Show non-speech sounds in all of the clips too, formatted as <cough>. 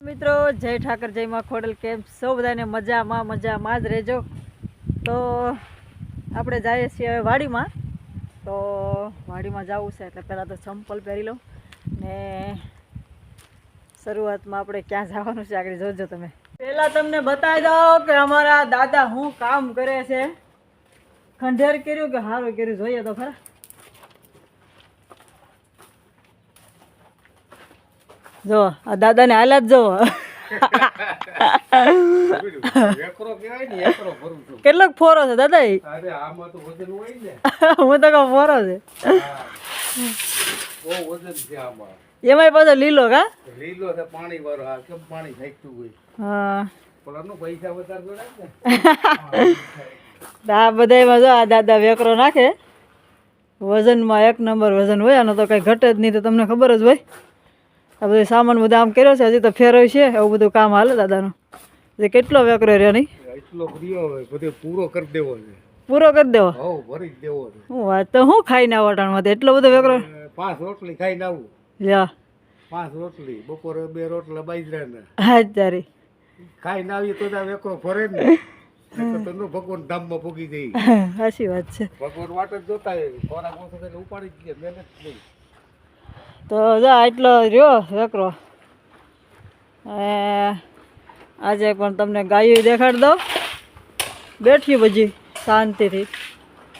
મિત્રો, જય ઠાકર, જય માં ખોડલ, કેમ સૌ બધાને મજામાં મજામાં જ રહેજો. તો આપણે જઈએ છીએ હવે વાડીમાં. તો વાડીમાં જવું છે, એટલે પહેલાં તો ચંપલ પહેરી લઉં ને શરૂઆતમાં આપણે ક્યાં જવાનું છે, આગળ જોજો તમે. પહેલાં તમને બતાવી દઉં કે અમારા દાદા શું કામ કરે છે. ખંડેર કર્યું કે સારું કર્યું, જોઈએ તો ખરા. જો, આ દાદાને જો છું કેટલોક ફોરો છે દાદા હું તો કહું ફોરો છે. એમાંય પાછો લીલો કા? લીલો છે પાણી વાળો કેમ પાણી ફેંકતું હોય હા. પૈસા <laughs> વધારે આ બધાયમાં જો આ દાદા વેકરો નાખે. વજનમાં એક નંબર વજન હોય, આનો તો કંઈ ઘટે જ નહીં તો તમને ખબર જ હોય. આ બધો સામાન બધો આમ કર્યો છે હજી તો ફેરવ્યું છે એવું બધું કામ હાલે દાદાનું. એટલે કેટલો વેકરો રહ્યો નહીં? પૂરો કરી દેવો છે. પૂરો કરી દેવો? ભરી દેવો હું વાત તો હું ખાઈને આવો અટાણમાં એટલો બધો વેકરો? પાંચ રોટલી ખાઈને આવું. લ્યા. પાંચ રોટલી બપોરે બે રોટલા બાજરાના. હા તારી ખાઈને આવીએ તો જ વેકરો ફરે ને. નો ભગવાન ધામમાં પૂગી જઈ <laughs> સાચી વાત છે. ભગવાન વાટ જ જોતા ખોરાક ઓછો ઉપાડી જ ગયા મહેનત નહીં. તો જા એટલો રહ્યો વેકરો આજે પણ તમને ગાયું દેખાડી દઉં. બેઠી બજી શાંતિથી.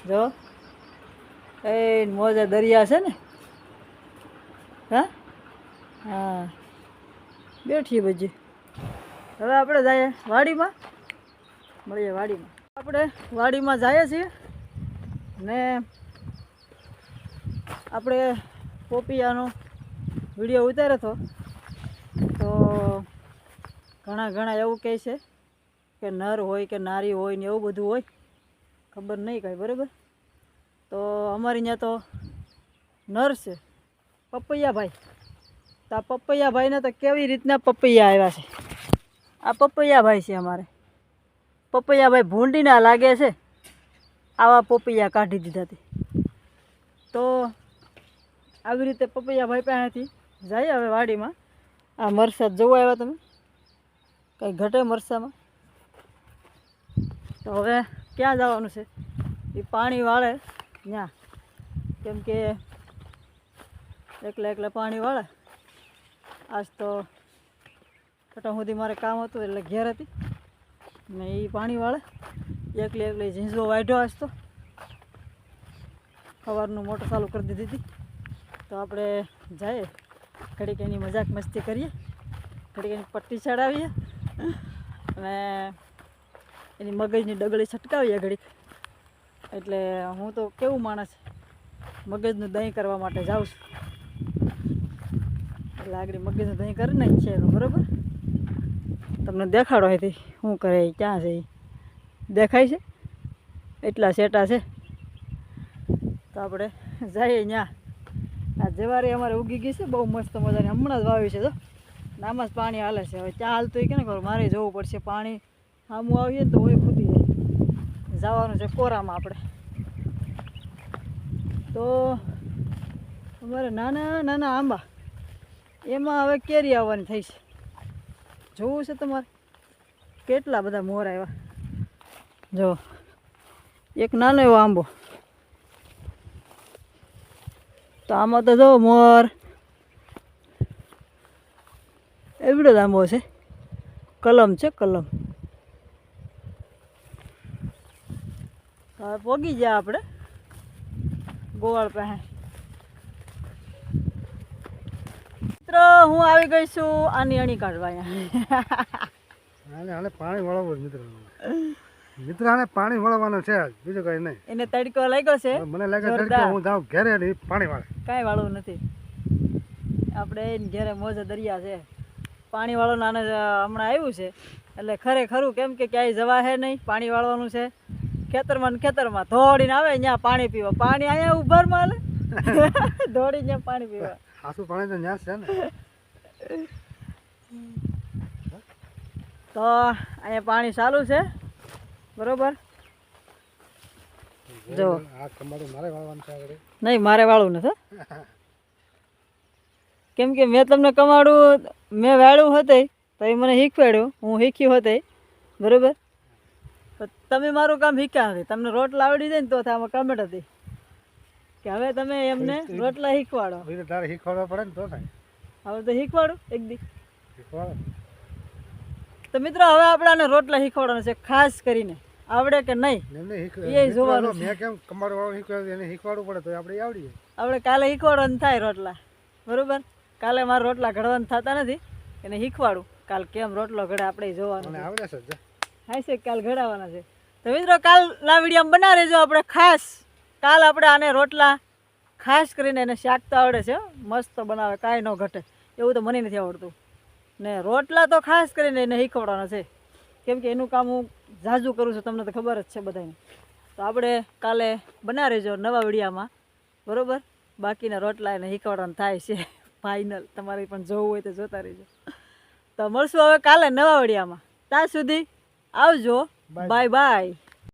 જો. એ, મોજા દરિયા છે ને. હા? હા. બેઠી બજી હવે આપણે જઈએ વાડીમાં. મળીએ વાડીમાં. આપણે વાડીમાં જઈએ છીએ ને આપણે પોપિયાનો વીડિયો ઉતાર્યો હતો. તો ઘણા ઘણા એવું કહે છે કે નર હોય કે નારી હોય ને એવું બધું હોય. ખબર નહીં કાંઈ, બરાબર? તો અમારી ત્યાં તો નર છે. પપૈયાભાઈ. તો આ પપૈયાભાઈને તો કેવી રીતના પપૈયા આવ્યા છે? આ પપૈયાભાઈ છે અમારે. પપૈયાભાઈ ભૂંડીના લાગે છે. આવા પપૈયા કાઢી દીધા હતી તો આવી રીતે પપૈયાભાઈ પાસેથી જાય હવે વાડીમાં. આ મરસાદ જોવા આવ્યા તમે? કંઈ ઘટે મરસામાં? તો હવે ક્યાં જવાનું છે? એ પાણી વાળે ત્યાં કેમ કે એકલા એકલા પાણી વાળે. આજ તો છઠ્ઠા સુધી મારે કામ હતું એટલે ઘેર હતી. ને એ પાણી વાળે એકલી એકલી ઝીંઝવો વાઢ્યો આજ તો. સવારનું મોટર ચાલુ કરી દીધી હતી. તો આપણે જઈએ. ઘડીક એની મજાક મસ્તી કરીએ. ઘડીક એની પટ્ટી ચડાવીએ. અને એની મગજની ડગળી છટકાવીએ ઘડીક. એટલે હું તો કેવું માણસ મગજનું દહીં કરવા માટે જાઉં છું. એટલે આગળ મગજનું દહીં કરી નાખ છે એનું, બરાબર? તમને દેખાડો અહીંથી શું કરે ક્યાં છે દેખાય છે? એટલા સેટા છે. તો આપણે જઈએ ત્યાં આ જવારી અમારે ઉગી ગઈ છે, બહુ મસ્ત મજાની. હમણાં જ વાવી છે તો નામાં જ પાણી હાલે છે. હવે ત્યાં હાલતું કે ને ખબર, મારે જવું પડશે પાણી. સામું આવીએ ને તો હોય ફૂટી જાય. જવાનું છે કોરામાં આપણે. તો અમારે નાના નાના આંબા. એમાં હવે કેરી આવવાની થઈ છે. જોવું છે તમારે? કેટલા બધા મોર આવ્યા? જો, એક નાનો એવો આંબો. તો આમાં તો જો મોર. એવડો જ આંબો છે. કલમ છે, કલમ. હવે પોગી ગયા આપણે. ગોવાળ પાસે. મિત્રો, હું આવી ગઈ છું આની અણી કાઢવા અહીંયા. પાણી વળાવવું મિત્ર. મિત્ર આને પાણી વળવાનું છે બીજું કઈ નહીં. એને તડકો લાગ્યો છે? મને લાગે તડકો હું જાઉં ઘેરે ને પાણી વાળે. કાંઈ વાળું નથી. આપણે એને ઘેરે મોજે દરિયા છે. પાણી વાળો નાને હમણાં આવ્યું છે. એટલે ખરેખરું કેમ કે ક્યાંય જવા હે નહીં પાણી વાળવાનું છે. ખેતરમાં ને ખેતરમાં ધોડીને આવે ત્યાં પાણી પીવા. પાણી અહીંયા ઉભરમાં માલે. <laughs> ધોડી ત્યાં પાણી પીવા. આસુ પાણી તો ન્યાસ છે ને. તો અહીંયા પાણી ચાલુ છે. બરોબર? જો. આ કમાડું મારે વાળવાનું છે આગળ. નહીં મારે વાળું નથી કેમ કે મેં તમને કમાડું મેં વાળું હતે તો એ મને શીખવાડ્યું. હું શીખ્યું હતે બરોબર? તમે મારું કામ શીખ્યા નથી તમને રોટલા આવડી જાય ને તો આમાં કમેન્ટ હતી. કે હવે તમે એમને રોટલા શીખવાડો. તારે શીખવાડવા પડે ને તો હવે તો શીખવાડું એક દી. શીખવાડો. તો મિત્રો હવે આપણે આને રોટલા શીખવાડવાનો છે ખાસ કરીને. આવડે કે નહીં? એ જોવાનું મેં કેમ કમાર વાળું શીખવાડ્યું એને શીખવાડવું પડે તો આપણે આવડી જાય આપણે કાલે શીખવાડવાનું થાય રોટલા. બરોબર? કાલે મારા રોટલા ઘડવાનું થતા નથી. એને શીખવાડું. કાલ કેમ રોટલો ઘડે આપણે જોવાનું આવડે છે હા છે કાલ ઘડાવવાના છે. તો મિત્રો કાલના વીડિયો બનાવી રહેજો આપણે ખાસ. કાલ આપણે આને રોટલા ખાસ કરીને એને શાક તો આવડે છે હો. મસ્ત બનાવે કાંઈ ન ઘટે. એવું તો મને નથી આવડતું. ને રોટલા તો ખાસ કરીને એને શીખવાડવાના છે. કેમ કે એનું કામ હું ઝાઝું કરું છું તમને તો ખબર જ છે બધાને તો આપણે કાલે બના રહેજો નવા વિડીયામાં બરાબર? બાકીના રોટલા એને શીખવાડવાનું થાય છે. ફાઇનલ તમારે પણ જોવું હોય તો જોતા રહેજો. તો મળશું હવે કાલે નવા વિડીયામાં. ત્યાં સુધી આવજો. Bye bye